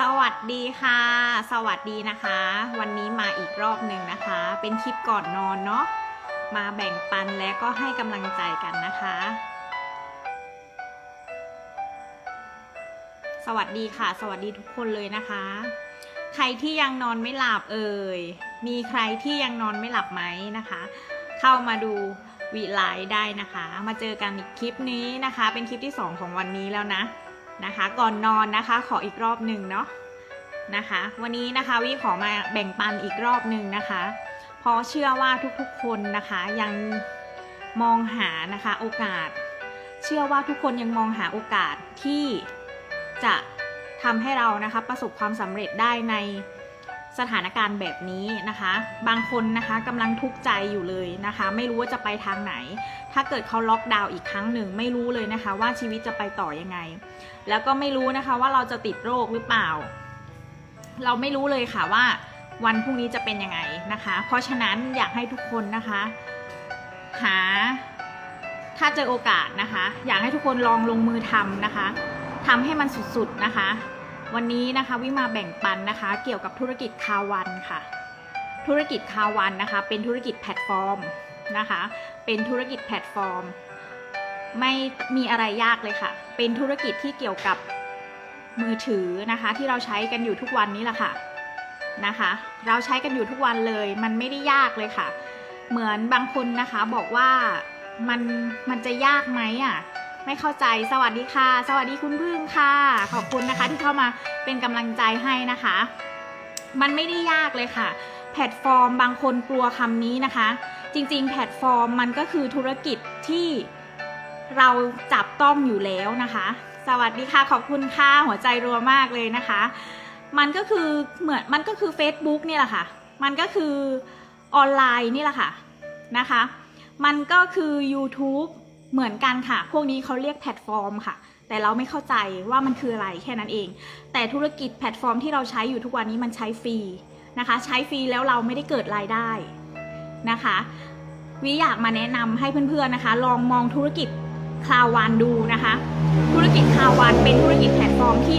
สวัสดีค่ะ สวัสดีนะคะ วันนี้มาอีกรอบหนึ่งนะคะ เป็นคลิปก่อนนอนเนาะมาแบ่งปันและก็ให้กำลังใจกันนะคะ สวัสดีค่ะ สวัสดีทุกคนเลยนะคะ ใครที่ยังนอนไม่หลับเอ่ยมีใครที่ยังนอนไม่หลับไหมนะคะ เข้ามาดูวีไลฟ์ได้นะคะ มาเจอกันอีกคลิปนี้นะคะ เป็นคลิปที่ 2 ของวันนี้แล้วนะ นะคะ ก่อนนอนนะคะ ขออีกรอบหนึ่งเนาะนะคะ วันนี้นะคะวิขอมาแบ่งปันอีกรอบหนึ่งนะคะเพราะเชื่อว่าทุกๆคนนะคะยังมองหานะคะโอกาส เชื่อว่าทุกคนยังมองหาโอกาสที่จะทำให้เรานะคะประสบความสำเร็จได้ในสถานการณ์แบบนี้นะคะ บางคนนะคะกำลังทุกข์ใจอยู่เลยนะคะ ไม่รู้ว่าจะไปทางไหน ถ้าเกิดเขาล็อกดาวน์อีกครั้งหนึ่ง ไม่รู้เลยนะคะ ว่าชีวิตจะไปต่อยังไง แล้วก็ไม่รู้นะคะว่าเราจะติดโรคหรือเปล่า เราไม่รู้เลยค่ะว่าวันพรุ่งนี้จะเป็นยังไงนะคะ เพราะฉะนั้นอยากให้ทุกคนนะคะ หา ถ้าเจอโอกาสนะคะ อยากให้ทุกคนลองลงมือทำนะคะทำให้มันสุดๆนะคะ วันนี้นะคะวิมาแบ่งปันนะคะ เกี่ยวกับธุรกิจคาวันค่ะ ธุรกิจคาวันนะคะ เป็นธุรกิจแพลตฟอร์มนะคะ เป็นธุรกิจแพลตฟอร์ม ไม่มีอะไรยากเลยค่ะ เป็นธุรกิจที่เกี่ยวกับมือถือนะคะ ที่เราใช้กันอยู่ทุกวันนี้แหละค่ะนะคะ เราใช้กันอยู่ทุกวันเลย มันไม่ได้ยากเลยค่ะ เหมือนบางคนนะคะบอกว่ามันมันจะยากไหมอะไม่เข้าใจสวัสดีค่ะ สวัสดีคุณพึ่งค่ะ ขอบคุณนะคะที่เข้ามาเป็นกำลังใจให้นะคะ มันไม่ได้ยากเลยค่ะ แพลตฟอร์มบางคนกลัวคำนี้นะคะ จริง ๆ แพลตฟอร์มมันก็คือธุรกิจที่ เราจับต้องอยู่แล้วนะคะ สวัสดีค่ะขอบคุณค่ะหัวใจรัวมากเลยนะคะ มันก็คือเหมือนมันก็คือ Facebook นี่แหละค่ะ มันก็คือออนไลน์นี่แหละค่ะนะคะ มันก็คือ YouTube เหมือนกันค่ะ พวกนี้เขาเรียกแพลตฟอร์มค่ะ แต่เราไม่เข้าใจว่ามันคืออะไรแค่นั้นเอง แต่ธุรกิจแพลตฟอร์มที่เราใช้อยู่ทุกวันนี้มันใช้ฟรีนะคะ ใช้ฟรีแล้วเราไม่ได้เกิดรายได้นะคะวิอยากมาแนะนำให้เพื่อนๆนะคะ ลองมองธุรกิจ คลาวานดูนะคะ ธุรกิจคลาวานเป็นธุรกิจแพลตฟอร์มที่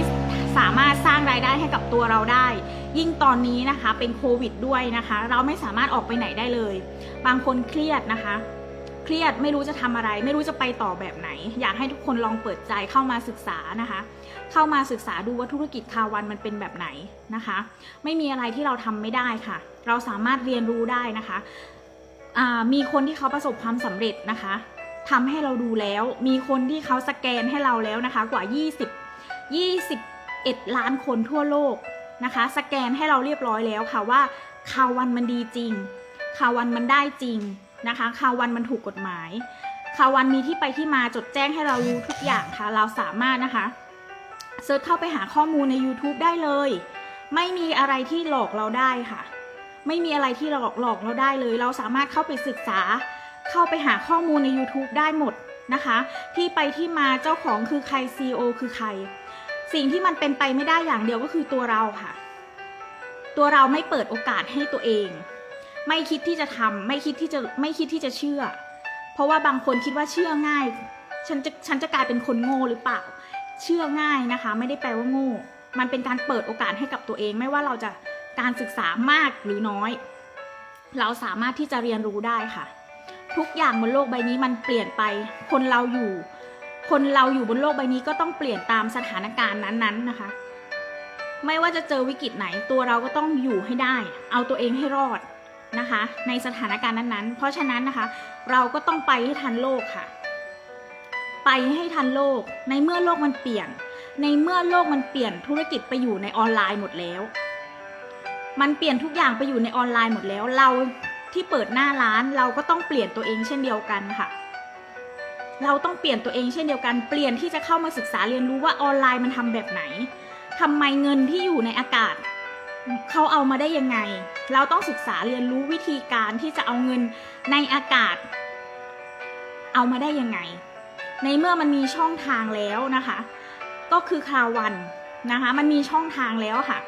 สามารถสร้างรายได้ให้กับตัวเราได้ ยิ่งตอนนี้นะคะเป็นโควิดด้วยนะคะ เราไม่สามารถออกไปไหนได้เลย บางคนเครียดนะคะ เครียดไม่รู้จะทำอะไร ไม่รู้จะไปต่อแบบไหน อยากให้ทุกคนลองเปิดใจเข้ามาศึกษานะคะ เข้ามาศึกษาดูว่าธุรกิจคาวันมันเป็นแบบไหนนะคะ ไม่มีอะไรที่เราทำไม่ได้ค่ะ เราสามารถเรียนรู้ได้นะคะมีคนที่เขาประสบความสำเร็จนะคะ ทำให้เราดูแล้ว มีคนที่เขาสแกนให้เราแล้วนะคะ กว่า 20 21 ล้านคนทั่วโลกนะคะ สแกนให้เราเรียบร้อยแล้วค่ะว่าคาวันมันดีจริงคาวันมันได้จริงนะคะคาวันมันถูกกฎหมายคาวันมีที่ไปที่มาจดแจ้งให้เรารู้ทุกอย่างค่ะ เราสามารถนะคะเซิร์ชเข้าไปหาข้อมูลใน YouTube ได้เลย ไม่มีอะไรที่หลอกเราได้ค่ะ ไม่มีอะไรที่หลอกหลอกเราได้เลย เราสามารถเข้าไปศึกษา เข้าไปหาข้อมูลใน YouTube ได้หมดนะคะ ที่ไปที่มาเจ้าของคือใคร CEO คือใคร สิ่งที่มันเป็นไปไม่ได้อย่างเดียวก็คือตัวเราค่ะ ตัวเราไม่เปิดโอกาสให้ตัวเอง ไม่คิดที่จะทำไม่คิดที่จะไม่คิดที่จะเชื่อ เพราะว่าบางคนคิดว่าเชื่อง่าย ฉันจะฉันจะกลายเป็นคนโง่หรือเปล่า เชื่อง่ายนะคะ ไม่ได้แปลว่าโง่ มันเป็นการเปิดโอกาสให้กับตัวเอง ไม่ว่าเราจะการศึกษามากหรือน้อย เราสามารถที่จะเรียนรู้ได้ค่ะ ทุกอย่างบนโลกใบนี้มันเปลี่ยนไป คนเราอยู่ คนเราอยู่บนโลกใบนี้ก็ต้องเปลี่ยนตามสถานการณ์นั้นๆนะคะ ไม่ว่าจะเจอวิกฤตไหน ตัวเราก็ต้องอยู่ให้ได้ เอาตัวเองให้รอดนะคะ ในสถานการณ์นั้นๆ เพราะฉะนั้นนะคะ เราก็ต้องไปให้ทันโลกค่ะ ไปให้ทันโลก ในเมื่อโลกมันเปลี่ยน ในเมื่อโลกมันเปลี่ยนธุรกิจไปอยู่ในออนไลน์หมดแล้ว มันเปลี่ยนทุกอย่างไปอยู่ในออนไลน์หมดแล้ว เรา ที่เปิดหน้าร้านเราก็ต้องเปลี่ยนตัวเองเช่นเดียวกันค่ะ เราต้องเปลี่ยนตัวเองเช่นเดียวกัน เปลี่ยนที่จะเข้ามาศึกษาเรียนรู้ว่าออนไลน์มันทำแบบไหนทำไมเงินที่อยู่ในอากาศเขาเอามาได้ยังไง เราต้องศึกษาเรียนรู้วิธีการที่จะเอาเงินในอากาศ เอามาได้ยังไง ในเมื่อมันมีช่องทางแล้วนะคะ ก็คือคาวันนะคะ มันมีช่องทางแล้วค่ะ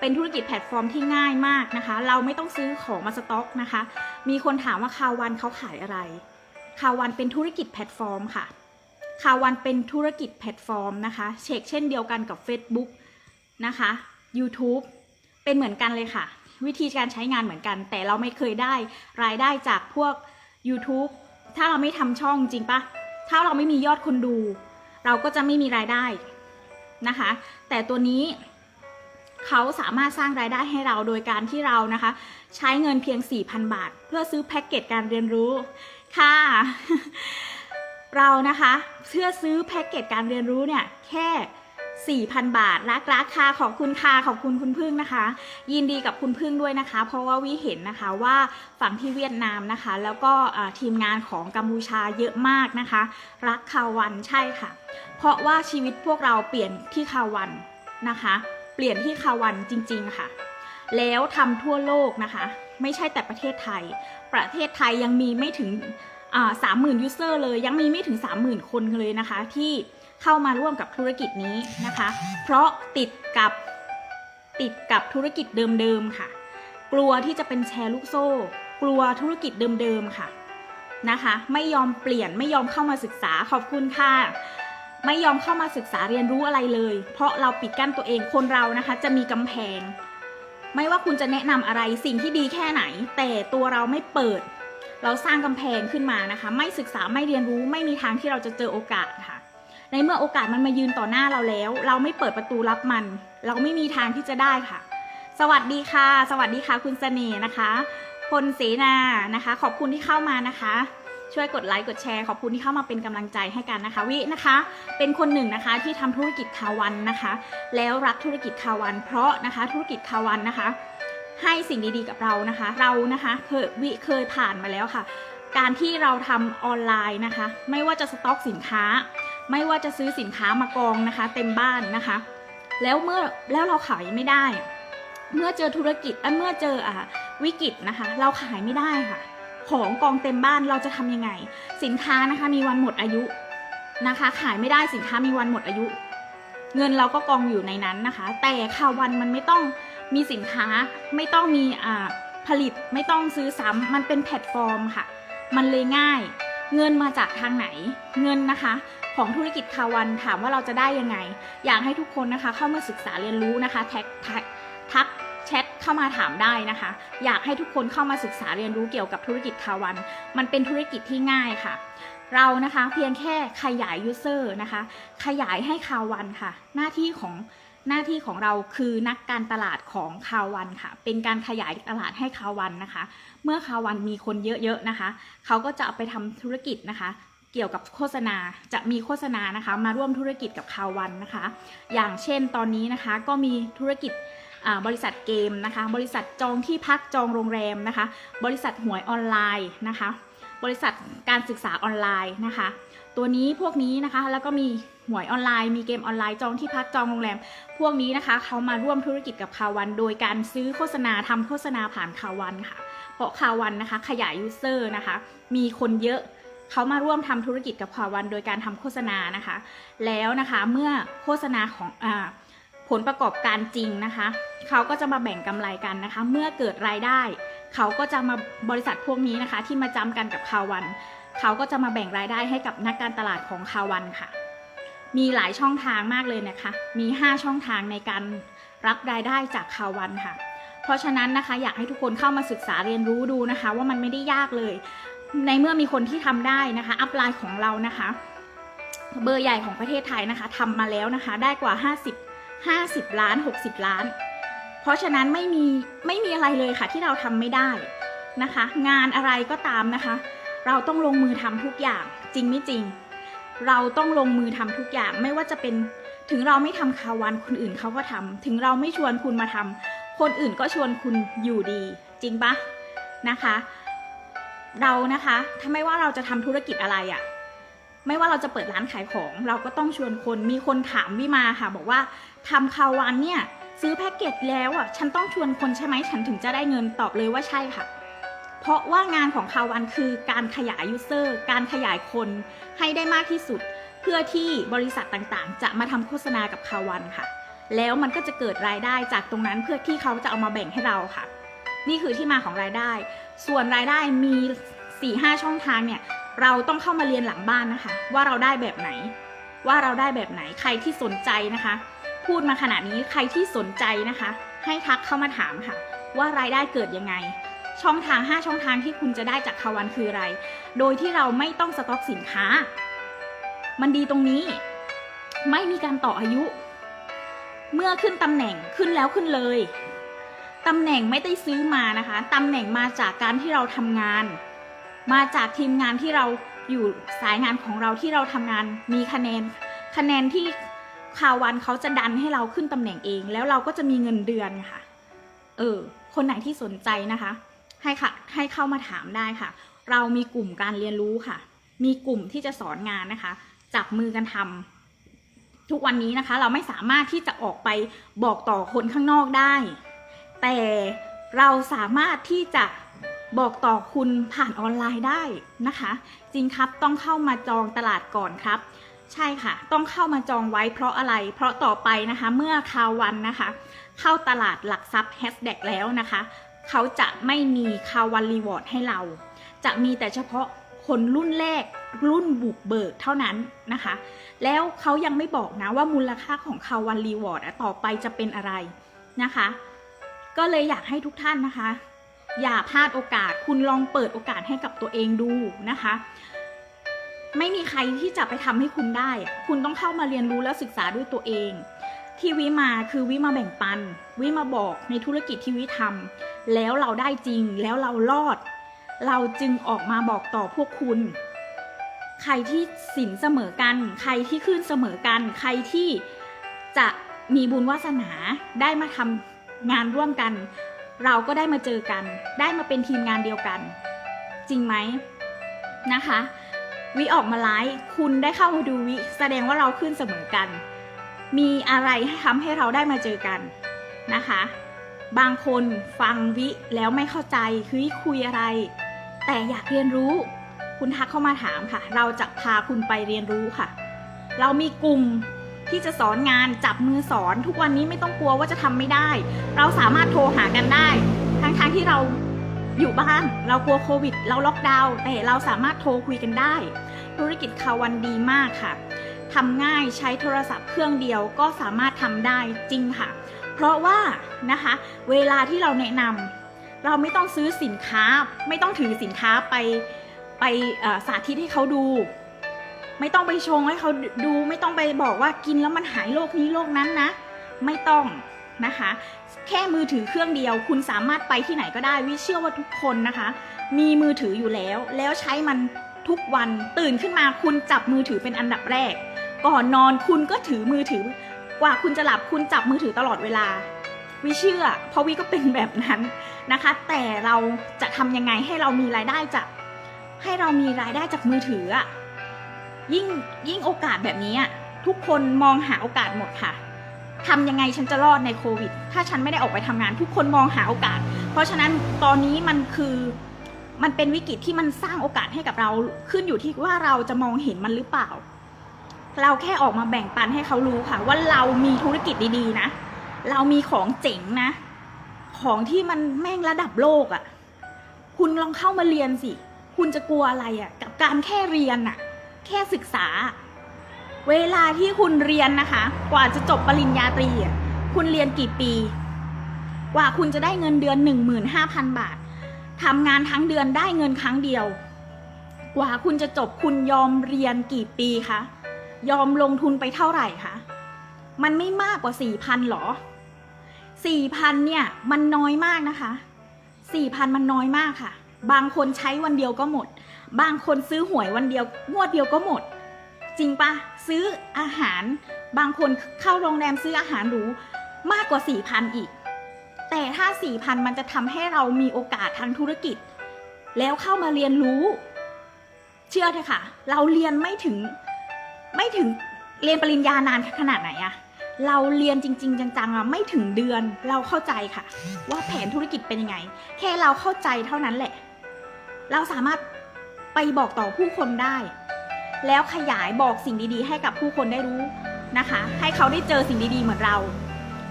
เป็นธุรกิจแพลตฟอร์มที่ง่ายมากนะคะ เราไม่ต้องซื้อของมาสต็อกนะคะ มีคนถามว่าคาวันเขาขายอะไรคาวันเป็นธุรกิจแพลตฟอร์มค่ะคาวันเป็นธุรกิจแพลตฟอร์มนะคะ เช็คเช่นเดียวกันกับ Facebook นะคะ YouTube เป็นเหมือนกันเลยค่ะ วิธีการใช้งานเหมือนกัน แต่เราไม่เคยได้รายได้จากพวก YouTube ถ้าเราไม่ทำช่องจริงปะถ้าเราไม่มียอดคนดู เราก็จะไม่มีรายได้นะคะ แต่ตัวนี้ เขาสามารถสร้างรายได้ให้เราโดยการที่เรานะคะ ใช้เงินเพียง 4,000 บาท เพื่อซื้อแพ็กเกจการเรียนรู้ค่ะ เรานะคะเพื่อซื้อแพ็กเกจการเรียนรู้เนี่ยแค่4,000 บาทรักรักค่ะขอบคุณค่ะขอบคุณคุณพึ่งนะคะ ยินดีกับคุณพึ่งด้วยนะคะ เพราะว่าวิเห็นนะคะว่าฝั่งที่เวียดนามนะคะ แล้วก็ทีมงานของกัมพูชาเยอะมากนะคะ รักคาวันใช่ค่ะ เพราะว่าชีวิตพวกเราเปลี่ยนที่คาวันนะคะ เปลี่ยนที่คาวันจริง ๆ ค่ะ แล้วทำทั่วโลกนะคะ ไม่ใช่แต่ประเทศไทย ประเทศไทยยังมีไม่ถึงสามหมื่นยูเซอร์เลย ยังมีไม่ถึง 30,000 คนเลยนะคะ ที่เข้ามาร่วมกับธุรกิจนี้นะคะ เพราะติดกับติดกับธุรกิจเดิมๆค่ะ กลัวที่จะเป็นแชร์ลูกโซ่ กลัวธุรกิจเดิมๆค่ะนะคะ ไม่ยอมเปลี่ยนไม่ยอมเข้ามาศึกษาขอบคุณค่ะ ไม่ยอมเข้ามาศึกษาเรียนรู้อะไรเลย เพราะเราปิดกั้นตัวเองคนเรานะคะ จะมีกำแพง ไม่ว่าคุณจะแนะนำอะไรสิ่งที่ดีแค่ไหน แต่ตัวเราไม่เปิด เราสร้างกำแพงขึ้นมานะคะ ไม่ศึกษาไม่เรียนรู้ไม่มีทางที่เราจะเจอโอกาสค่ะ ในเมื่อโอกาสมันมายืนต่อหน้าเราแล้ว เราไม่เปิดประตูรับมัน เราไม่มีทางที่จะได้ค่ะ สวัสดีค่ะ สวัสดีค่ะ คุณเสน่ห์นะคะพลเสนานะคะ ขอบคุณที่เข้ามานะคะ ช่วยกดไลค์กดแชร์ขอบคุณที่เข้ามาเป็นกำลังใจให้กันนะคะ วินะคะ เป็นคนหนึ่งนะคะที่ทำธุรกิจคาวันนะคะ แล้วรักธุรกิจคาวัน เพราะนะคะธุรกิจคาวันนะคะ ให้สิ่งดีๆกับเรานะคะ เรานะคะเคยวิเคยผ่านมาแล้วค่ะ การที่เราทำออนไลน์นะคะ ไม่ว่าจะสต็อกสินค้า ไม่ว่าจะซื้อสินค้ามากองนะคะ เต็มบ้านนะคะ แล้วเมื่อแล้วเราขายไม่ได้ เมื่อเจอธุรกิจอ้ยเมื่อเจออะวิกฤตนะคะ เราขายไม่ได้ค่ะ ของกองเต็มบ้านเราจะทำยังไง สินค้านะคะมีวันหมดอายุนะคะ ขายไม่ได้สินค้ามีวันหมดอายุ เงินเราก็กองอยู่ในนั้นนะคะ แต่ข่าววันมันไม่ต้องมีสินค้าไม่ต้องมีอ่าผลิตไม่ต้องซื้อซ้ำมันเป็นแพลตฟอร์มค่ะ มันเลยง่าย เงินมาจากทางไหน เงินนะคะ ของธุรกิจคาวันถามว่าเราจะได้ยังไง อยากให้ทุกคนนะคะ เข้ามาศึกษาเรียนรู้นะคะแท็กทักทัก แชทเข้ามาถามได้นะคะ อยากให้ทุกคนเข้ามาศึกษาเรียนรู้เกี่ยวกับธุรกิจคาวัน มันเป็นธุรกิจที่ง่ายค่ะ เรานะคะเพียงแค่ขยายยูเซอร์นะคะ ขยายให้คาวันค่ะ หน้าที่ของหน้าที่ของเราคือนักการตลาดของคาวันค่ะ เป็นการขยายตลาดให้คาวันนะคะ เมื่อคาวันมีคนเยอะๆนะคะ เขาก็จะเอาไปทำธุรกิจนะคะ เกี่ยวกับโฆษณา จะมีโฆษณานะคะ มาร่วมธุรกิจกับคาวันนะคะ อย่างเช่นตอนนี้นะคะก็มีธุรกิจ บริษัทเกมนะคะ บริษัทจองที่พักจองโรงแรมนะคะ บริษัทหวยออนไลน์นะคะ บริษัทการศึกษาออนไลน์นะคะ ตัวนี้พวกนี้นะคะแล้วก็มีหวยออนไลน์ มีเกมออนไลน์จองที่พักจองโรงแรม พวกนี้นะคะเขามาร่วมธุรกิจกับคาวันโดยการซื้อโฆษณาทำโฆษณาผ่านคาวันค่ะ เพราะคาวันนะคะขยายยูเซอร์นะคะ มีคนเยอะเขามาร่วมทำธุรกิจกับคาวันโดยการทำโฆษณานะคะ แล้วนะคะเมื่อโฆษณาของอา ผลประกอบการจริงนะคะ เขาก็จะมาแบ่งกำไรกันนะคะ เมื่อเกิดรายได้ เขาก็จะมาบริษัทพวกนี้นะคะ ที่มาจำกันกับคาวัน เขาก็จะมาแบ่งรายได้ให้กับนักการตลาดของคาวันค่ะ มีหลายช่องทางมากเลยนะคะ มี 5 ช่องทางในการรับรายได้จากคาวันค่ะ เพราะฉะนั้นนะคะ อยากให้ทุกคนเข้ามาศึกษาเรียนรู้ดูนะคะ ว่ามันไม่ได้ยากเลย ในเมื่อมีคนที่ทำได้นะคะ อัพไลน์ของเรานะคะ เบอร์ใหญ่ของประเทศไทยนะคะทำมาแล้วนะคะ ได้กว่า 50 50 ล้าน 60 ล้าน เพราะฉะนั้นไม่มีไม่มีอะไรเลยค่ะที่เราทำไม่ได้นะคะ งานอะไรก็ตามนะคะ เราต้องลงมือทำทุกอย่างจริงไม่จริง เราต้องลงมือทำทุกอย่างไม่ว่าจะเป็นถึงเราไม่ทำคาวันคนอื่นเขาก็ทำถึงเราไม่ชวนคุณมาทำคนอื่นก็ชวนคุณอยู่ดี จริงปะนะคะ เรานะคะถ้าไม่ว่าเราจะทำธุรกิจอะไรอะ่ะ ไม่ว่าเราจะเปิดร้านขายของ เราก็ต้องชวนคนมีคนถามวิมาค่ะ บอกว่าทำคาวันเนี่ยซื้อแพ็กเกจแล้วอะฉันต้องชวนคนใช่ไหมฉันถึงจะได้เงินตอบเลยว่าใช่ค่ะ เพราะว่างานของคาวันคือการขยายยูเซอร์การขยายคนให้ได้มากที่สุด เพื่อที่บริษัทต่างๆ จะมาทำโฆษณากับคาวันค่ะ แล้วมันก็จะเกิดรายได้จากตรงนั้นเพื่อที่เขาจะเอามาแบ่งให้เราค่ะ นี่คือที่มาของรายได้ ส่วนรายได้มี4ี่ห้าช่องทางเนี่ย เราต้องเข้ามาเรียนหลังบ้านนะคะ ว่าเราได้แบบไหน ว่าเราได้แบบไหนใครที่สนใจนะคะ พูดมาขนาดนี้ใครที่สนใจนะคะ ให้ทักเข้ามาถามค่ะ ว่ารายได้เกิดยังไง ช่องทาง 5 ช่องทางที่คุณจะได้จากคาวันคืออะไร โดยที่เราไม่ต้องสต็อกสินค้า มันดีตรงนี้ ไม่มีการต่ออายุ เมื่อขึ้นตำแหน่งขึ้นแล้วขึ้นเลยตำแหน่งไม่ได้ซื้อมานะคะตำแหน่งมาจากการที่เราทำงาน มาจากทีมงานที่เราอยู่สายงานของเราที่เราทำงานมีคะแนน คะแนนที่คาวันเขาจะดันให้เราขึ้นตำแหน่งเอง แล้วเราก็จะมีเงินเดือนค่ะ เออ คนไหนที่สนใจนะคะ ให้ค่ะ ให้เข้ามาถามได้ค่ะ เรามีกลุ่มการเรียนรู้ค่ะ มีกลุ่มที่จะสอนงานนะคะ จับมือกันทำทุกวันนี้นะคะ เราไม่สามารถที่จะออกไปบอกต่อคนข้างนอกได้ แต่เราสามารถที่จะ บอกต่อคุณผ่านออนไลน์ได้นะคะ จริงครับต้องเข้ามาจองตลาดก่อนครับ ใช่ค่ะ ต้องเข้ามาจองไว้เพราะอะไร เพราะต่อไปนะคะเมื่อคาวันนะคะ เข้าตลาดหลักทรัพย์แฮชแท็กแล้วนะคะ เขาจะไม่มีคาวันรีวอร์ดให้เรา จะมีแต่เฉพาะคนรุ่นแรกรุ่นบุกเบิกเท่านั้นนะคะ แล้วเขายังไม่บอกนะว่ามูลค่าของคาวันรีวอร์ดต่อไปจะเป็นอะไรนะคะ ก็เลยอยากให้ทุกท่านนะคะ อย่าพลาดโอกาส คุณลองเปิดโอกาสให้กับตัวเองดูนะคะ ไม่มีใครที่จะไปทำให้คุณได้ คุณต้องเข้ามาเรียนรู้และศึกษาด้วยตัวเอง ที่วิมาคือวิมาแบ่งปัน วิมาบอกในธุรกิจที่วิทำแล้วเราได้จริงแล้วเรารอด เราจึงออกมาบอกต่อพวกคุณใครที่สินเสมอกัน ใครที่ขึ้นเสมอกัน ใครที่จะมีบุญวาสนาได้มาทำงานร่วมกัน เราก็ได้มาเจอกัน ได้มาเป็นทีมงานเดียวกัน จริงไหมนะคะ วิออกมาไลฟ์คุณได้เข้ามาดูวิแสดงว่าเราขึ้นเสมอกัน มีอะไรให้ทำให้เราได้มาเจอกันนะคะ บางคนฟังวิแล้วไม่เข้าใจคือคุยอะไร แต่อยากเรียนรู้ คุณทักเข้ามาถามค่ะ เราจะพาคุณไปเรียนรู้ค่ะ เรามีกลุ่ม ที่จะสอนงานจับมือสอน ทุกวันนี้ไม่ต้องกลัวว่าจะทำไม่ได้ เราสามารถโทรหากันได้ ทั้งๆทที่เราอยู่บ้านเรากลัวโควิด เราล็อกดาวน์แต่เราสามารถโทรคุยกันได้ ธุรกิจคาวันดีมากค่ะทำง่ายใช้โทรศัพท์เครื่องเดียวก็สามารถทำได้จริงค่ะ เพราะว่านะคะ เวลาที่เราแนะนำเราไม่ต้องซื้อสินค้า ไม่ต้องถือสินค้าไปไปสาธิตให้เขาดู ไม่ต้องไปชงให้เขาดูไม่ต้องไปบอกว่ากินแล้วมันหายโรคนี้โรคนั้นนะ ไม่ต้องนะคะ แค่มือถือเครื่องเดียว คุณสามารถไปที่ไหนก็ได้วิเชื่อว่าทุกคนนะคะ มีมือถืออยู่แล้ว แล้วใช้มันทุกวันตื่นขึ้นมาคุณจับมือถือเป็นอันดับแรก ก่อนนอนคุณก็ถือมือถือกว่าคุณจะหลับคุณจับมือถือตลอดเวลา วิเชื่อ เพราะวิก็เป็นแบบนั้นนะคะ แต่เราจะทำยังไงให้เรามีรายได้จากให้เรามีรายได้จากมือถืออะ ยิ่งยิ่งโอกาสแบบนี้อะทุกคนมองหาโอกาสหมดค่ะทำยังไงฉันจะรอดในโควิด ถ้าฉันไม่ได้ออกไปทำงาน ทุกคนมองหาโอกาส เพราะฉะนั้นตอนนี้มันคือมันเป็นวิกฤตที่มันสร้างโอกาสให้กับเราขึ้นอยู่ที่ว่าเราจะมองเห็นมันหรือเปล่า เราแค่ออกมาแบ่งปันให้เขารู้ค่ะ ว่าเรามีธุรกิจดีๆนะ เรามีของเจ๋งนะ ของที่มันแม่งระดับโลกอะ่ะ คุณลองเข้ามาเรียนสิ คุณจะกลัวอะไรอะ่ะ กับการแค่เรียนอะ่ะ แค่ศึกษา เวลาที่คุณเรียนนะคะ กว่าจะจบปริญญาตรีคุณเรียนกี่ปี กว่าคุณจะได้เงินเดือนหนึ่งหมื่นห้าพันบาททำงานทั้งเดือนได้เงินครั้งเดียว กว่าคุณจะจบคุณยอมเรียนกี่ปีคะยอมลงทุนไปเท่าไหร่คะมันไม่มากกว่าสี่พันหรอสี่พันเนี่ยมันน้อยมากนะคะสี่พันมันน้อยมากค่ะ บางคนใช้วันเดียวก็หมด บางคนซื้อหวยวันเดียวงวดเดียวก็หมด จริงปะซื้ออาหาร บางคนเข้าโรงแรมซื้ออาหารหรูมากกว่าสี่พันอีก แต่ถ้าสี่พันมันจะทำให้เรามีโอกาสทางธุรกิจ แล้วเข้ามาเรียนรู้ เชื่อเถอะค่ะ เราเรียนไม่ถึงไม่ถึงเรียนปริญญานานขนาดไหนอะเราเรียนจริง ๆ จังๆอะไม่ถึงเดือนเราเข้าใจค่ะ ว่าแผนธุรกิจเป็นยังไง แค่เราเข้าใจเท่านั้นแหละ เราสามารถ ไปบอกต่อผู้คนได้ แล้วขยายบอกสิ่งดีๆ ให้กับผู้คนได้รู้นะคะ ให้เขาได้เจอสิ่งดีๆ เหมือนเรา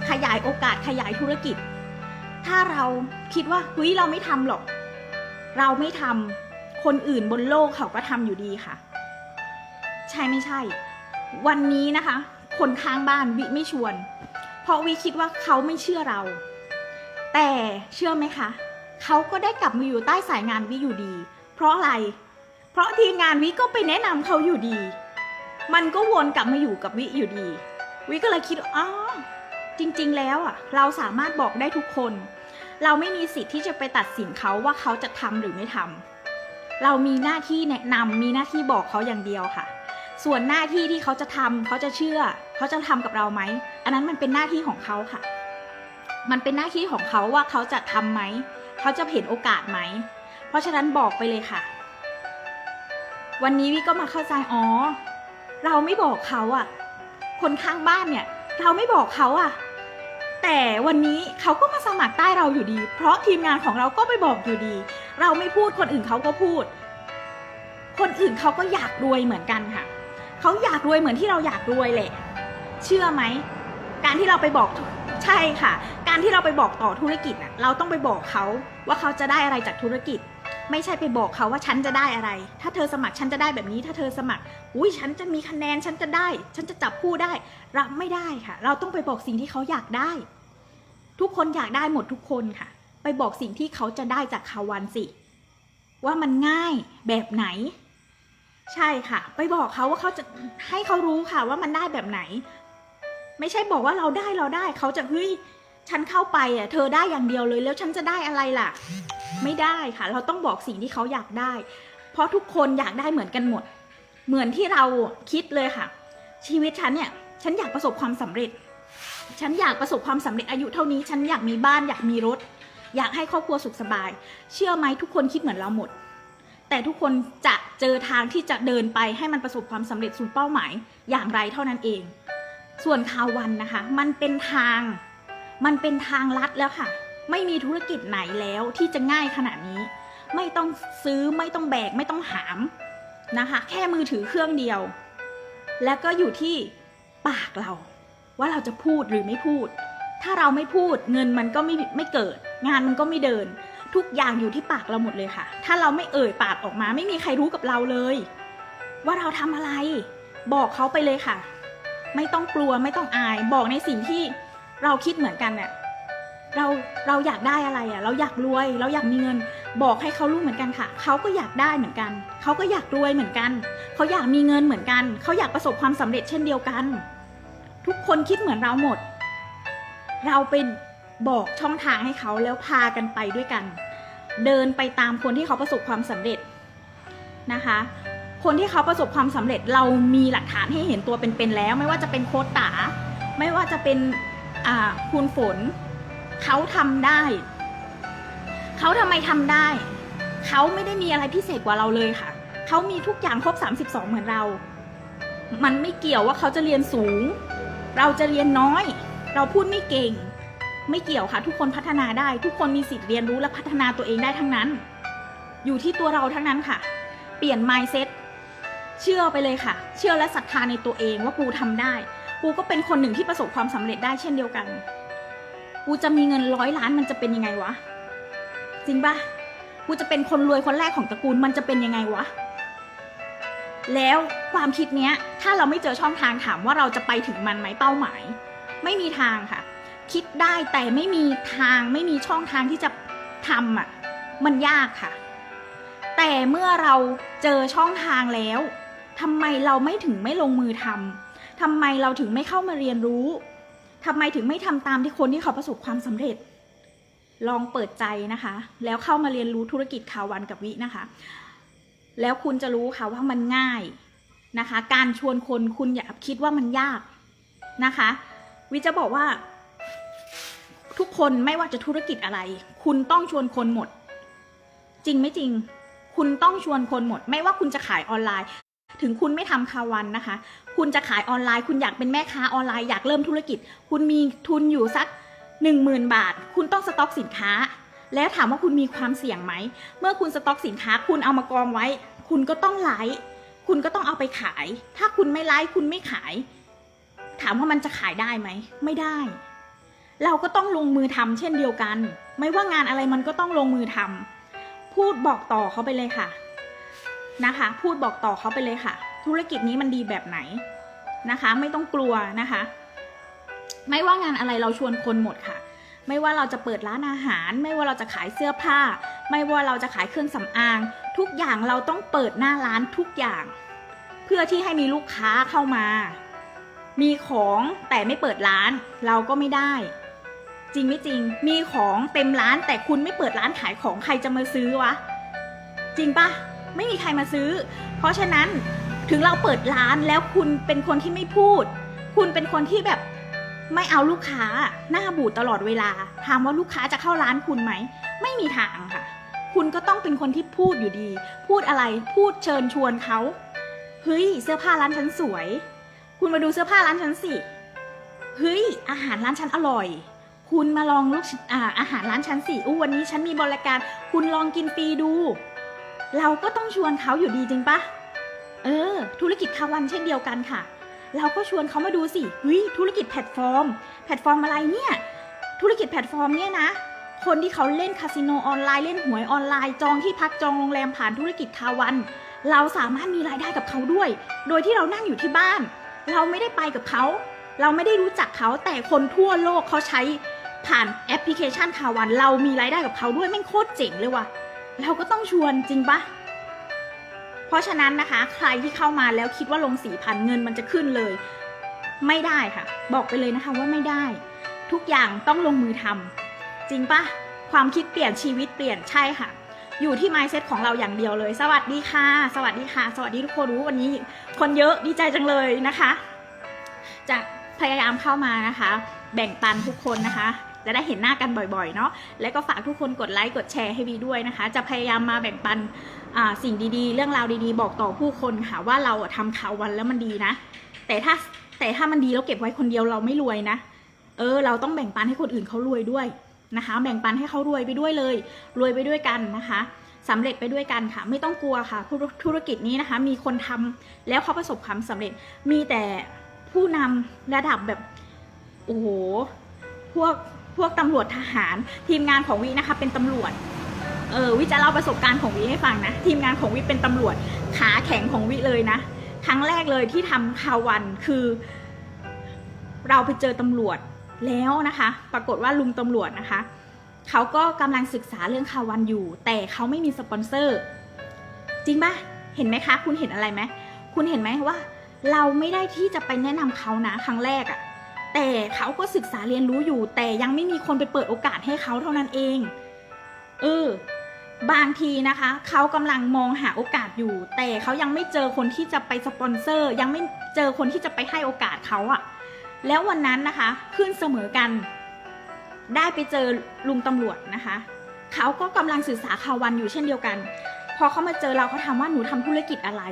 ขยายโอกาสขยายธุรกิจ ถ้าเราคิดว่าเฮ้ยเราไม่ทำหรอก เราไม่ทำคนอื่นบนโลกเขาก็ทำอยู่ดีค่ะ ใช่ไม่ใช่ วันนี้นะคะ คนข้างบ้านวิไม่ชวน เพราะวิคิดว่าเขาไม่เชื่อเรา แต่เชื่อไหมคะเขาก็ได้กลับมาอยู่ใต้สายงานวิอยู่ดี เพราะอะไร เพราะทีมงานวิก็ไปแนะนำเขาอยู่ดี มันก็วนกลับมาอยู่กับวิอยู่ดี วิก็เลยคิดว่าอ๋อจริงๆ แล้วอะ เราสามารถบอกได้ทุกคน เราไม่มีสิทธิ์ที่จะไปตัดสินเขาว่าเขาจะทำหรือไม่ทำเรามีหน้าที่แนะนำมีหน้าที่บอกเขาอย่างเดียวค่ะ ส่วนหน้าที่ที่เขาจะทำเขาจะเชื่อ เขาจะทำกับเราไหม อันนั้นมันเป็นหน้าที่ของเขาค่ะ มันเป็นหน้าที่ของเขาว่าเขาจะทำไหม เขาจะเห็นโอกาสไหม เพราะฉะนั้นบอกไปเลยค่ะ วันนี้วิก็มาเข้าใจอ๋อ เราไม่บอกเขาอะคนข้างบ้านเนี่ย เราไม่บอกเขาอะแต่วันนี้เขาก็มาสมัครใต้เราอยู่ดี เพราะทีมงานของเราก็ไปบอกอยู่ดี เราไม่พูดคนอื่นเขาก็พูด คนอื่นเขาก็อยากรวยเหมือนกันค่ะ เขาอยากรวยเหมือนที่เราอยากรวยแหละ เชื่อไหม การที่เราไปบอกใช่ค่ะ การที่เราไปบอกต่อธุรกิจน่ะ เราต้องไปบอกเขาว่าเขาจะได้อะไรจากธุรกิจ ไม่ใช่ไปบอกเขาว่าฉันจะได้อะไร ถ้าเธอสมัครฉันจะได้แบบนี้ ถ้าเธอสมัคร อุ้ยฉันจะมีคะแนนฉันจะได้ ฉันจะจับคู่ได้ รับไม่ได้ค่ะ เราต้องไปบอกสิ่งที่เขาอยากได้ ทุกคนอยากได้หมดทุกคนค่ะ ไปบอกสิ่งที่เขาจะได้จากคาวันสิ ว่ามันง่ายแบบไหน ใช่ค่ะ ไปบอกเขาว่าเขาจะให้เขารู้ค่ะว่ามันได้แบบไหน ไม่ใช่บอกว่าเราได้เราได้เขาจะเฮ้ย ฉันเข้าไปอะเธอได้อย่างเดียวเลยแล้วฉันจะได้อะไรล่ะ ไม่ได้ค่ะ เราต้องบอกสิ่งที่เขาอยากได้ เพราะทุกคนอยากได้เหมือนกันหมด เหมือนที่เราคิดเลยค่ะ ชีวิตฉันเนี่ยฉันอยากประสบความสำเร็จ ฉันอยากประสบความสำเร็จอายุเท่านี้ ฉันอยากมีบ้านอยากมีรถ อยากให้ครอบครัวสุขสบาย เชื่อไหมทุกคนคิดเหมือนเราหมด แต่ทุกคนจะเจอทางที่จะเดินไปให้มันประสบความสำเร็จสู่เป้าหมายอย่างไรเท่านั้นเอง ส่วนคาวันนะคะ มันเป็นทาง มันเป็นทางลัดแล้วค่ะ ไม่มีธุรกิจไหนแล้วที่จะง่ายขนาดนี้ ไม่ต้องซื้อไม่ต้องแบกไม่ต้องหามนะคะ แค่มือถือเครื่องเดียว แล้วก็อยู่ที่ปากเรา ว่าเราจะพูดหรือไม่พูด ถ้าเราไม่พูดเงินมันก็ไม่ไม่เกิด งานมันก็ไม่เดิน ทุกอย่างอยู่ที่ปากเราหมดเลยค่ะ ถ้าเราไม่เอ่ยปากออกมา ไม่มีใครรู้กับเราเลย ว่าเราทำอะไร บอกเขาไปเลยค่ะ ไม่ต้องกลัวไม่ต้องอาย บอกในสิ่งที่ เราคิดเหมือนกันเนี่ยเราเราอยากได้อะไรอะ เราอยากรวย เราอยากมีเงิน บอกให้เขารู้เหมือนกันค่ะเขาก็อยากได้เหมือนกันเขาก็อยากรวยเหมือนกันเขาอยากมีเงินเหมือนกันเขาอยากประสบความสำเร็จเช่นเดียวกัน ทุกคนคิดเหมือนเราหมด เราไปบอกช่องทางให้เขาแล้วพากันไปด้วยกัน เดินไปตามคนที่เขาประสบความสำเร็จนะคะ คนที่เขาประสบความสำเร็จเรามีหลักฐานให้เห็นตัวเป็นๆแล้ว ไม่ว่าจะเป็นโค้ดตาไม่ว่าจะเป็น คุณฝนเขาทำได้ เขาทำไมทำได้ เขาไม่ได้มีอะไรพิเศษกว่าเราเลยค่ะ เขามีทุกอย่างครบ 32 เหมือนเรา มันไม่เกี่ยวว่าเขาจะเรียนสูง เราจะเรียนน้อย เราพูดไม่เก่ง ไม่เกี่ยวค่ะ ทุกคนพัฒนาได้ ทุกคนมีสิทธิ์เรียนรู้และพัฒนาตัวเองได้ทั้งนั้น อยู่ที่ตัวเราทั้งนั้นค่ะ เปลี่ยน mindset เชื่อไปเลยค่ะ เชื่อและศรัทธาในตัวเองว่าปูทำได้ ปูก็เป็นคนหนึ่งที่ประสบความสำเร็จได้เช่นเดียวกัน ปูจะมีเงินร้อยล้านมันจะเป็นยังไงวะ จริงปะปูจะเป็นคนรวยคนแรกของตระกูลมันจะเป็นยังไงวะ แล้วความคิดเนี้ย ถ้าเราไม่เจอช่องทางถามว่าเราจะไปถึงมันไหมเป้าหมาย ไม่มีทางค่ะ คิดได้แต่ไม่มีทางไม่มีช่องทางที่จะทำอะ มันยากค่ะ แต่เมื่อเราเจอช่องทางแล้วทำไมเราไม่ถึงไม่ลงมือทำ ทำไมเราถึงไม่เข้ามาเรียนรู้ทำไมถึงไม่ทำตามที่คนที่เขาประสบความสำเร็จ ลองเปิดใจนะคะ แล้วเข้ามาเรียนรู้ธุรกิจข่าววันกับวินะคะ แล้วคุณจะรู้ค่ะว่ามันง่ายนะคะ การชวนคนคุณอย่าคิดว่ามันยากนะคะ วิจะบอกว่า ทุกคนไม่ว่าจะธุรกิจอะไร คุณต้องชวนคนหมด จริงไม่จริง คุณต้องชวนคนหมด ไม่ว่าคุณจะขายออนไลน์ ถึงคุณไม่ทำคาวันนะคะ คุณจะขายออนไลน์ คุณอยากเป็นแม่ค้าออนไลน์อยากเริ่มธุรกิจ คุณมีทุนอยู่สักหนึ่งหมื่นบาท คุณต้องสต็อกสินค้า แล้วถามว่าคุณมีความเสี่ยงไหม เมื่อคุณสต็อกสินค้า คุณเอามากองไว้ คุณก็ต้องไลฟ์คุณก็ต้องเอาไปขาย ถ้าคุณไม่ไลฟ์คุณไม่ขาย ถามว่ามันจะขายได้ไหม ไม่ได้ เราก็ต้องลงมือทำเช่นเดียวกัน ไม่ว่างานอะไรมันก็ต้องลงมือทำพูดบอกต่อเขาไปเลยค่ะ นะคะ พูดบอกต่อเขาไปเลยค่ะ ธุรกิจนี้มันดีแบบไหนนะคะ ไม่ต้องกลัวนะคะ ไม่ว่างานอะไรเราชวนคนหมดค่ะ ไม่ว่าเราจะเปิดร้านอาหาร ไม่ว่าเราจะขายเสื้อผ้า ไม่ว่าเราจะขายเครื่องสำอาง ทุกอย่างเราต้องเปิดหน้าร้านทุกอย่าง เพื่อที่ให้มีลูกค้าเข้ามา มีของแต่ไม่เปิดร้าน เราก็ไม่ได้ จริงไม่จริง มีของเต็มร้านแต่คุณไม่เปิดร้านขายของใครจะมาซื้อวะ จริงปะ ไม่มีใครมาซื้อ เพราะฉะนั้นถึงเราเปิดร้านแล้วคุณเป็นคนที่ไม่พูด คุณเป็นคนที่แบบไม่เอาลูกค้าหน้าบูดตลอดเวลา ถามว่าลูกค้าจะเข้าร้านคุณไหม ไม่มีทางค่ะ คุณก็ต้องเป็นคนที่พูดอยู่ดี พูดอะไรพูดเชิญชวนเขาเฮ้ยเสื้อผ้าร้านฉันสวย คุณมาดูเสื้อผ้าร้านฉันสิเฮ้ยอาหารร้านฉันอร่อย คุณมาลองลูกอาอาหารร้านฉันสิอู้วันนี้ฉันมีบริการ คุณลองกินฟรีดู เราก็ต้องชวนเขาอยู่ดีจริงปะเออ ธุรกิจคาวันเช่นเดียวกันค่ะ เราก็ชวนเขามาดูสิเฮ้ยธุรกิจแพลตฟอร์ม แพลตฟอร์มอะไรเนี่ย ธุรกิจแพลตฟอร์มเนี่ยนะ คนที่เขาเล่นคาสิโนออนไลน์เล่นหวยออนไลน์ จองที่พักจองโรงแรมผ่านธุรกิจคาวัน เราสามารถมีรายได้กับเขาด้วย โดยที่เรานั่งอยู่ที่บ้าน เราไม่ได้ไปกับเขา เราไม่ได้รู้จักเขาแต่คนทั่วโลกเขาใช้ผ่านแอปพลิเคชันคาวัน เรามีรายได้กับเขาด้วยแม่งโคตรเจ๋งเลยว่ะ เราก็ต้องชวนจริงปะเพราะฉะนั้นนะคะ ใครที่เข้ามาแล้วคิดว่าลงสี่พันเงินมันจะขึ้นเลย ไม่ได้ค่ะ บอกไปเลยนะคะว่าไม่ได้ ทุกอย่างต้องลงมือทำจริงปะความคิดเปลี่ยนชีวิตเปลี่ยนใช่ค่ะ อยู่ที่ mindset ของเราอย่างเดียวเลย สวัสดีค่ะ สวัสดีค่ะ สวัสดีทุกคนรู้วันนี้ คนเยอะดีใจจังเลยนะคะ จะพยายามเข้ามานะคะ แบ่งปันทุกคนนะคะ จะได้เห็นหน้ากันบ่อยๆเนาะและก็ฝากทุกคนกดไลค์กดแชร์ให้วีด้วยนะคะ จะพยายามมาแบ่งปันสิ่งดีๆ เรื่องราวดีๆ บอกต่อผู้คนค่ะว่าเราทำข่าววันแล้วมันดีนะ แต่ถ้าแต่ถ้ามันดีแล้วเก็บไว้คนเดียวเราไม่รวยนะเออ เราต้องแบ่งปันให้คนอื่นเขารวยด้วยนะคะ แบ่งปันให้เขารวยไปด้วยเลย รวยไปด้วยกันนะคะสำเร็จไปด้วยกันค่ะ ไม่ต้องกลัวค่ะธุรธุรกิจนี้นะคะ มีคนทำแล้วเขาประสบความสำเร็จ มีแต่ผู้นำระดับแบบโอ้โหพวก พวกตำรวจทหาร ทีมงานของวินะคะ เป็นตำรวจเออวิจะเล่าประสบการณ์ของวิให้ฟังนะ ทีมงานของวิเป็นตำรวจขาแข็งของวิเลยนะ ครั้งแรกเลยที่ทำข่าวันคือ เราไปเจอตำรวจแล้วนะคะ ปรากฏว่าลุงตำรวจนะคะเขาก็กำลังศึกษาเรื่องข่าววันอยู่ แต่เขาไม่มีสปอนเซอร์ จริงปะเห็นไหมคะ คุณเห็นอะไรไหมคุณเห็นไหมว่า เราไม่ได้ที่จะไปแนะนำเขานะครั้งแรกอะ แต่เขาก็ศึกษาเรียนรู้อยู่ แต่ยังไม่มีคนไปเปิดโอกาสให้เขาเท่านั้นเองเออบางทีนะคะเขากำลังมองหาโอกาสอยู่ แต่เขายังไม่เจอคนที่จะไปสปอนเซอร์ ยังไม่เจอคนที่จะไปให้โอกาสเขาอะแล้ววันนั้นนะคะขึ้นเสมอกัน ได้ไปเจอลุงตำรวจนะคะเขาก็กำลังศึกษาข่าววันอยู่เช่นเดียวกัน พอเขามาเจอเราเขาถามว่าหนูทำธุรกิจอะไร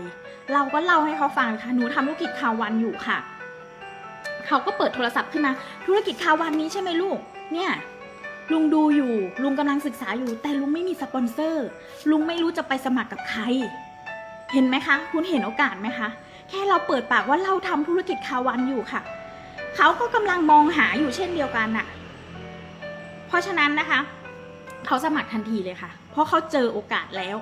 เราก็เล่าให้เขาฟังค่ะหนูทำธุรกิจข่าววันอยู่ค่ะ เขาก็เปิดโทรศัพท์ขึ้นมา ธุรกิจข่าวันนี้ใช่ไหมลูก เนี่ย ลุงดูอยู่ ลุงกำลังศึกษาอยู่ แต่ลุงไม่มีสปอนเซอร์ ลุงไม่รู้จะไปสมัครกับใคร เห็นไหมคะ คุณเห็นโอกาสไหมคะ แค่เราเปิดปากว่าเราทำธุรกิจข่าวันอยู่ค่ะ เขาก็กำลังมองหาอยู่เช่นเดียวกันน่ะ เพราะฉะนั้นนะคะ เขาสมัครทันทีเลยค่ะ เพราะเขาเจอโอกาสแล้ว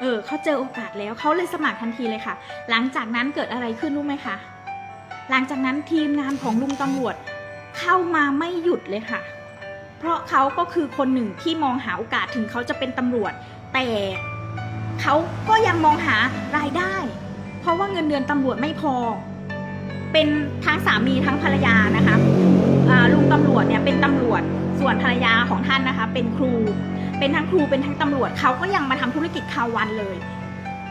เออเขาเจอโอกาสแล้วเขาเลยสมัครทันทีเลยค่ะ หลังจากนั้นเกิดอะไรขึ้นรู้ไหมคะ หลังจากนั้นทีมงานของลุงตำรวจเข้ามาไม่หยุดเลยค่ะ เพราะเขาก็คือคนหนึ่งที่มองหาโอกาสถึงเขาจะเป็นตำรวจ แต่เขาก็ยังมองหารายได้ เพราะว่าเงินเดือนตำรวจไม่พอ เป็นทั้งสามีทั้งภรรยานะคะลุงตำรวจเนี่ยเป็นตำรวจส่วนภรรยาของท่านนะคะ เป็นครู เป็นทั้งครูเป็นทั้งตำรวจเขาก็ยังมาทำธุรกิจข่าววันเลย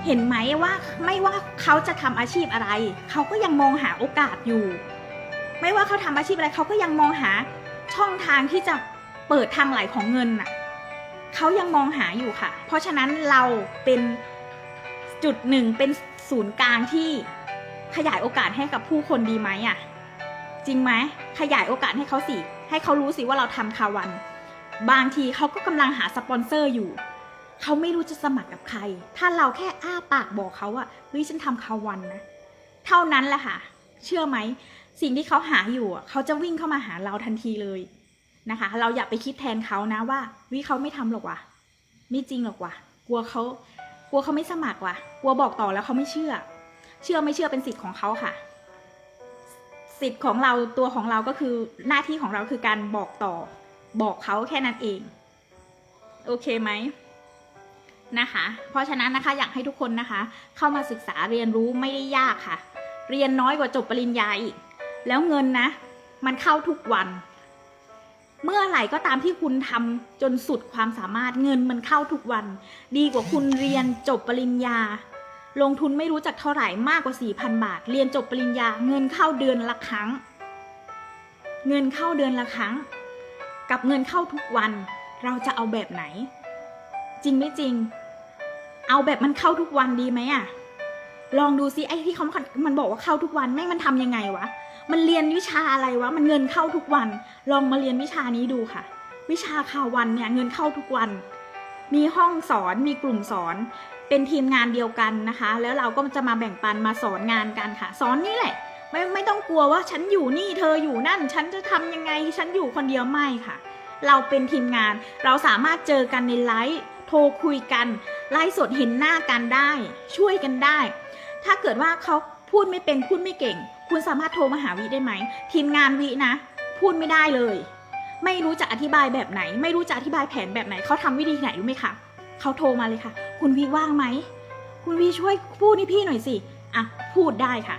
เห็นไหมว่าไม่ว่าเขาจะทำอาชีพอะไร เขาก็ยังมองหาโอกาสอยู่ ไม่ว่าเขาทำอาชีพอะไรเขาก็ยังมองหาช่องทางที่จะเปิดทางไหลของเงินน่ะเขายังมองหาอยู่ค่ะ เพราะฉะนั้นเราเป็นจุดหนึ่งเป็นศูนย์กลางที่ขยายโอกาสให้กับผู้คนดีไหมอะ จริงไหมขยายโอกาสให้เขาสิ ให้เขารู้สิว่าเราทำคาวัน บางทีเขาก็กำลังหาสปอนเซอร์อยู่ เขาไม่รู้จะสมัครกับใคร ถ้าเราแค่อ้าปากบอกเขาว่าเฮ้ยฉันทำคาวันนะ เท่านั้นแหละค่ะ เชื่อไหม สิ่งที่เขาหาอยู่เขาจะวิ่งเข้ามาหาเราทันทีเลยนะคะ เราอย่าไปคิดแทนเขานะว่าวิเขาไม่ทำหรอกว่ะ ไม่จริงหรอกว่ะ กลัวเขา กลัวเขาไม่สมัครว่ะ กลัวบอกต่อแล้วเขาไม่เชื่อ เชื่อไม่เชื่อเป็นสิทธิ์ของเขาค่ะ สิทธิ์ของเราตัวของเราก็คือหน้าที่ของเราคือการบอกต่อ บอกเขาแค่นั้นเอง โอเคไหม นะคะ เพราะฉะนั้นนะคะอยากให้ทุกคนนะคะ เข้ามาศึกษาเรียนรู้ไม่ได้ยากค่ะ เรียนน้อยกว่าจบปริญญาอีก แล้วเงินนะ มันเข้าทุกวัน เมื่อไหร่ก็ตามที่คุณทำจนสุดความสามารถเงินมันเข้าทุกวัน ดีกว่าคุณเรียนจบปริญญา ลงทุนไม่รู้จักเท่าไหร่มากกว่า4,000 บาท เรียนจบปริญญา เงินเข้าเดือนละครั้ง เงินเข้าเดือนละครั้ง กับเงินเข้าทุกวัน เราจะเอาแบบไหนจริงไม่จริง เอาแบบมันเข้าทุกวันดีไหมอะลองดูซิไอ้ที่เขามันบอกว่าเข้าทุกวันแม่งมันทำยังไงวะ มันเรียนวิชาอะไรวะ มันเงินเข้าทุกวัน ลองมาเรียนวิชานี้ดูค่ะ วิชาข่าววันเนี่ยเงินเข้าทุกวัน มีห้องสอนมีกลุ่มสอน เป็นทีมงานเดียวกันนะคะ แล้วเราก็จะมาแบ่งปันมาสอนงานกันค่ะ สอนนี่แหละ ไม่ไม่ต้องกลัวว่าฉันอยู่นี่เธออยู่นั่น ฉันจะทำยังไง ฉันอยู่คนเดียวไม่ค่ะ เราเป็นทีมงาน เราสามารถเจอกันในไลฟ์ รคุยกัน ไลฟ์สดเห็นหน้ากันได้ ช่วยกันได้ ถ้าเกิดว่าเขาพูดไม่เป็นพูดไม่เก่ง คุณสามารถโทรมาหาวิได้ไหม ทีมงานวินะ พูดไม่ได้เลย ไม่รู้จะอธิบายแบบไหน ไม่รู้จะอธิบายแผนแบบไหนเขาทำวิธีไหนรู้ไหมคะเขาโทรมาเลยค่ะ คุณวิว่างไหมคุณวิช่วยพูดให้พี่หน่อยสิอะพูดได้ค่ะ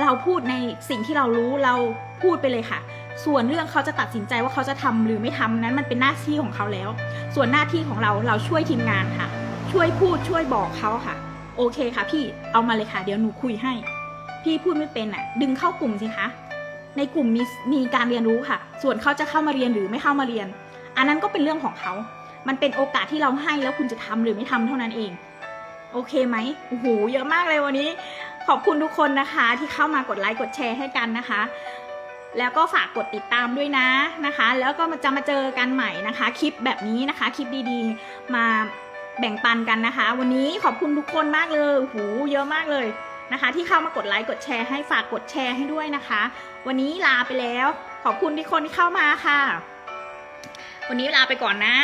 เราพูดในสิ่งที่เรารู้เราพูดไปเลยค่ะ ส่วนเรื่องเขาจะตัดสินใจว่าเขาจะทำหรือไม่ทำนั้นมันเป็นหน้าที่ของเขาแล้ว ส่วนหน้าที่ของเราเราช่วยทีมงานค่ะ ช่วยพูดช่วยบอกเขาค่ะ โอเคค่ะ พี่เอามาเลยค่ะ เดี๋ยวหนูคุยให้ พี่พูดไม่เป็นอะ ดึงเข้ากลุ่มสิคะในกลุ่มมีมีการเรียนรู้ค่ะ ส่วนเขาจะเข้ามาเรียนหรือไม่เข้ามาเรียน อันนั้นก็เป็นเรื่องของเขา มันเป็นโอกาสที่เราให้แล้วคุณจะทำหรือไม่ทำเท่านั้นเอง โอเคไหมโอ้โหเยอะมากเลยวันนี้ ขอบคุณทุกคนนะคะ ที่เข้ามากดไลค์กดแชร์ให้กันนะคะ แล้วก็ฝากกดติดตามด้วยนะนะคะ แล้วก็จะมาเจอกันใหม่นะคะ คลิปแบบนี้นะคะ คลิปดีๆ มาแบ่งปันกันนะคะ วันนี้ขอบคุณทุกคนมากเลยโอ้โหเยอะมากเลยนะคะ ที่เข้ามากดไลค์กดแชร์ให้ฝากกดแชร์ให้ด้วยนะคะ วันนี้ลาไปแล้ว ขอบคุณที่คนที่เข้ามาค่ะ วันนี้ลาไปก่อนนะ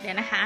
เดี๋ยวนะคะ